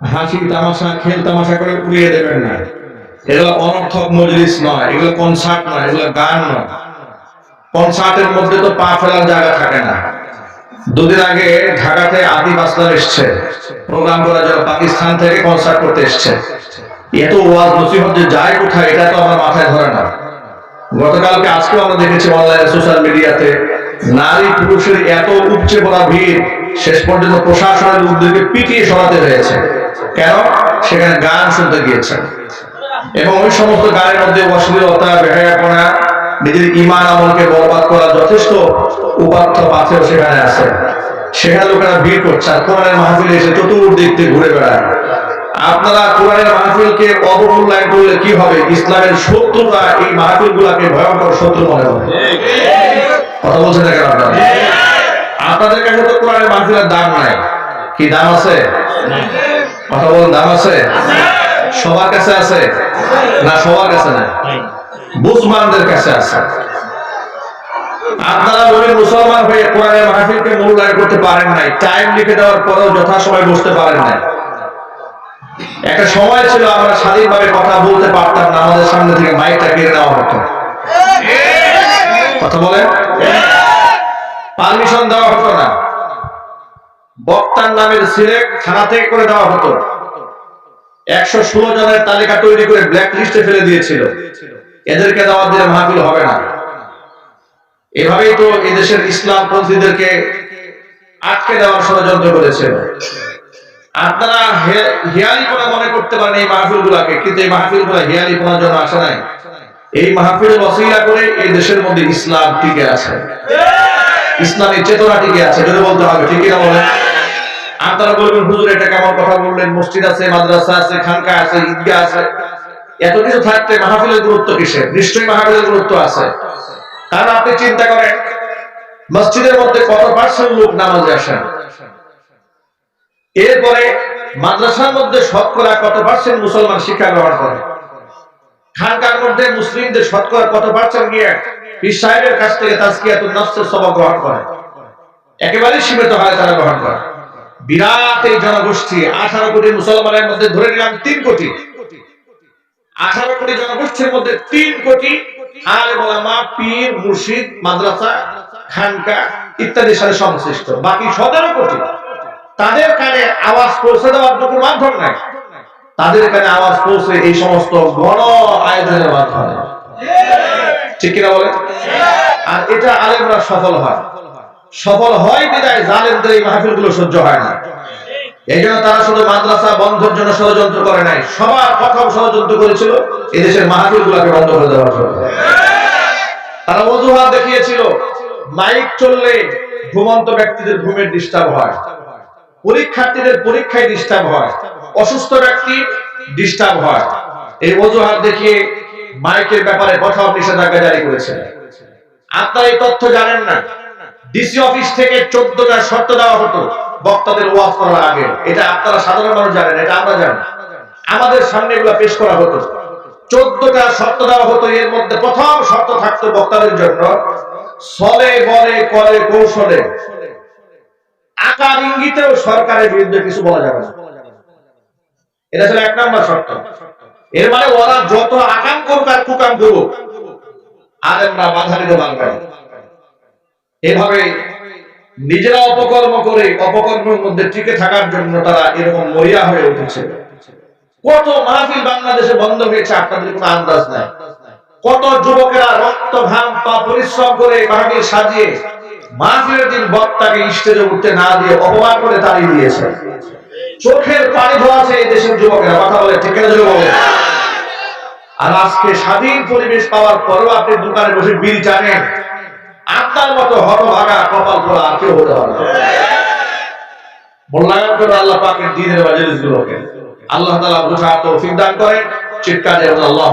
হাসি তামাশা, খেল তামাশা করে উড়িয়ে দেবেন না। এগুলো অনর্থক মজলিস নয়, এগুলো কনসার্ট নয়, এগুলো গান নয়। কনসার্টের মধ্যে তো পা ফেলার জায়গা থাকে না। দুদিন আগে ঢাকাতে আদিব আসলাম এসছে। প্রোগ্রাম করার জন্য পাকিস্তান থেকে কনসার্ট করতে এসছে। এত ওয়াজ নসিহত যে যায় কোথায় এটা তো আমার মাথায় ধরে না। গতকালকে আজকেও আমরা দেখেছি অনলাইনে সোশ্যাল মিডিয়াতে নারী পুরুষের এত উপচে পড়া ভিড়, শেষ পর্যন্ত প্রশাসনের উদ্যোগে পিটিয়ে সরাতে হয়েছে। কেন? সেখানে গান শুনতে গিয়েছেন এবং ওই সমস্ত গানের মধ্যে অশ্লীলতা, বেহায়াপনা, নিজের ইমান আমলকে বরবাদ করা যথেষ্ট উপাত্ত পাথেও সেখানে আছে। সেখানে লোকেরা ভিড় করছে আর কোরআনের মাহফিলে এসে চতুর্দিক থেকে ঘুরে বেড়ায়। আপনারা কোরআনের মাহফিলকে অবমূল্যায়ন করলে কি হবে? ইসলামের শত্রুরা এই মাহফিল গুলাকে ভয়ঙ্কর শত্রু মনে হবে। কথা বলছেন না কেন আপনারা? আপনাদের কাছে তো কোরআনের মাহফিলের দাম নাই। কি দাম আছে? কথা বলুন দাম আছে? সবার কাছে আছে? না সবার কাছে না বুঝমানদের কাছে আছে। আপনারা মনে মুসলমান হয়ে কোরআনের মাহফিলকে মূল্যায়ন করতে পারেন নাই। টাইম লিখে দেওয়ার পরেও যথাসময় বসতে পারেন নাই। একটা সময় ছিল আমরা স্বাধীনভাবে কথা বলতে পারতাম না আমাদের সামনে থেকে মাইকটা কেড়ে নেওয়া হতো। কথা বলেন? পারমিশন দেওয়া হতো না। বক্তার নামের সিলেক্ট থানা থেকে করে দেওয়া হতো। একশো ষোলো জনের তালিকা তৈরি করে ব্ল্যাক লিস্টে ফেলে দিয়েছিল। এদেরকে দাওয়াত দিলে মাহফিল হবে না। এভাবেই তো এদেশের ইসলাম পন্থীদেরকে আটকে দেওয়ার ষড়যন্ত্র করেছিল আপনারা হে- হিয়ালিপনা মনে করতে পারেন এই মাহফিল গুলাকে কিন্তু এই মাহফিলগুলা হিয়ালিপনার জন্য আসে নাই। এই মাহফিল ওসিলা করে এই দেশের মধ্যে ইসলাম টিকে আছে। ইসলামের চেতনা টিকে আছে যদি বলতে হবে, ঠিক না বলেন? আপনারা বলবেন, হুজুর, এটা কেমন কথা বললেন? মসজিদ আছে, মাদ্রাসা আছে, খানকা আছে, ঈদগাহ আছে। এত কিছু থাকতে মাহফিলের গুরুত্ব কিসের? নিশ্চয়ই মাহফিলের গুরুত্ব আছে। কারণ আপনি চিন্তা করেন, মসজিদের মধ্যে কত পার্সেন্ট লোক নামাজে আসেন? এরপরে মাদ্রাসার মধ্যে শতকরা কত পার্সেন্ট মুসলমান শিক্ষা গ্রহণ করে? খানকার মধ্যে মুসলিমদের শতকরা কত পার্সেন্ট গিয়ে পীর সাহেবের কাছ থেকে নফসের সবক গ্রহণ করে? একেবারে সীমিত হয় তারা গ্রহণ করে। বিরাট এই জনগোষ্ঠী, আঠারো কোটি মুসলমানের মধ্যে ধরে নিলাম তিন কোটি। আঠারো কোটি জনগোষ্ঠীর মধ্যে তিন কোটি আলেম ওলামা পীর, মুর্শিদ, মাদ্রাসা, খানকা ইত্যাদির সাথে সংশ্লিষ্ট। বাকি সতেরো কোটি, তাদের কানে আওয়াজ পৌঁছে দেওয়ার কোনো মাধ্যম নাই। তাদের কানে আওয়াজ পৌঁছে এই সমস্ত বড় আয়োজনের মাধ্যমে। ঠিক কিনা বলে আর এটা আলেমরা সফল হয়। সফল হয় বিদায়, জালেমদের এই মাহফিলগুলো সহ্য হয় না। এই জন্য তারা শুধু মাদ্রাসা বন্ধের জন্য ষড়যন্ত্র করে নাই, সবার প্রথম ষড়যন্ত্র করেছিল এদেশের মাহফিল গুলাকে বন্ধ করে দেওয়ার জন্য। তারা অজুহাত দেখিয়েছিল, মাইক চললে ঘুমন্ত ব্যক্তিদের ঘুমের ডিস্টার্ব হয়, পরীক্ষার্থীদের পরীক্ষায় ডিস্টার্ব হয়। অসুস্থ ব্যক্তি ডিস্টার্ব হয়। এই অজুহাত দেখিয়ে মাইকের ব্যাপারে প্রথম নিষেধাজ্ঞা জারি করেছে আপনারা এই তথ্য জানেন না। ডিসি অফিস থেকে চোদ্দটা শর্ত দেওয়া হতো বক্তাদের ওয়াজ করার আগে। এটা আপনারা সাধারণ মানুষ জানেন, এটা আমরা জানি। আমাদের সামনে এগুলো পেশ করা হতো। চোদ্দটা শর্ত দেওয়া হতো, এর মধ্যে প্রথম শর্ত থাকতো বক্তাদের জন্য সলে বলে, করে কৌশলে। আকার ইঙ্গিতেও সরকারের বিরুদ্ধে কিছু বলা যাবে না। এটা ছিল এক নম্বর শর্ত। এর মানে ওরা যত আকাম করুক আর কুকাম করুক, আলেমরা বাধা দিতে পারবে। এভাবে নিজেরা অপকর্ম করে, অপকর্মের মধ্যে টিকে থাকার জন্য তারা এরকম মরিয়া হয়ে উঠেছে। কত মাহফিল বাংলাদেশে বন্ধ হয়েছে, আপনাদের কোনো আন্দাজ নাই। কত যুবকেরা রক্ত, ঘাম, পা পরিশ্রম করে মাহফিল সাজিয়ে মাহফিলের দিন বক্তাকে স্টেজে উঠতে না দিয়ে অপমান করে তাড়িয়ে দিয়েছে। চোখের পানি ধোয়াছে এই দেশের যুবকেরা, কথা বলে ঠিক না যুবক? আর আজকে স্বাধীন পরিবেশ পাওয়ার পরেও আপনি দোকানে বসে বিল টানেন আপনার মতো হতভাগা কপাল খোলা আর কেউ হতে পারে মূল্যায়ন করে আল্লাহ পাকের দিনের মাঝারিস গুলোকে আল্লাহ তাআলা বুঝা তৌফিক দান করেন। চিৎকারে আল্লাহ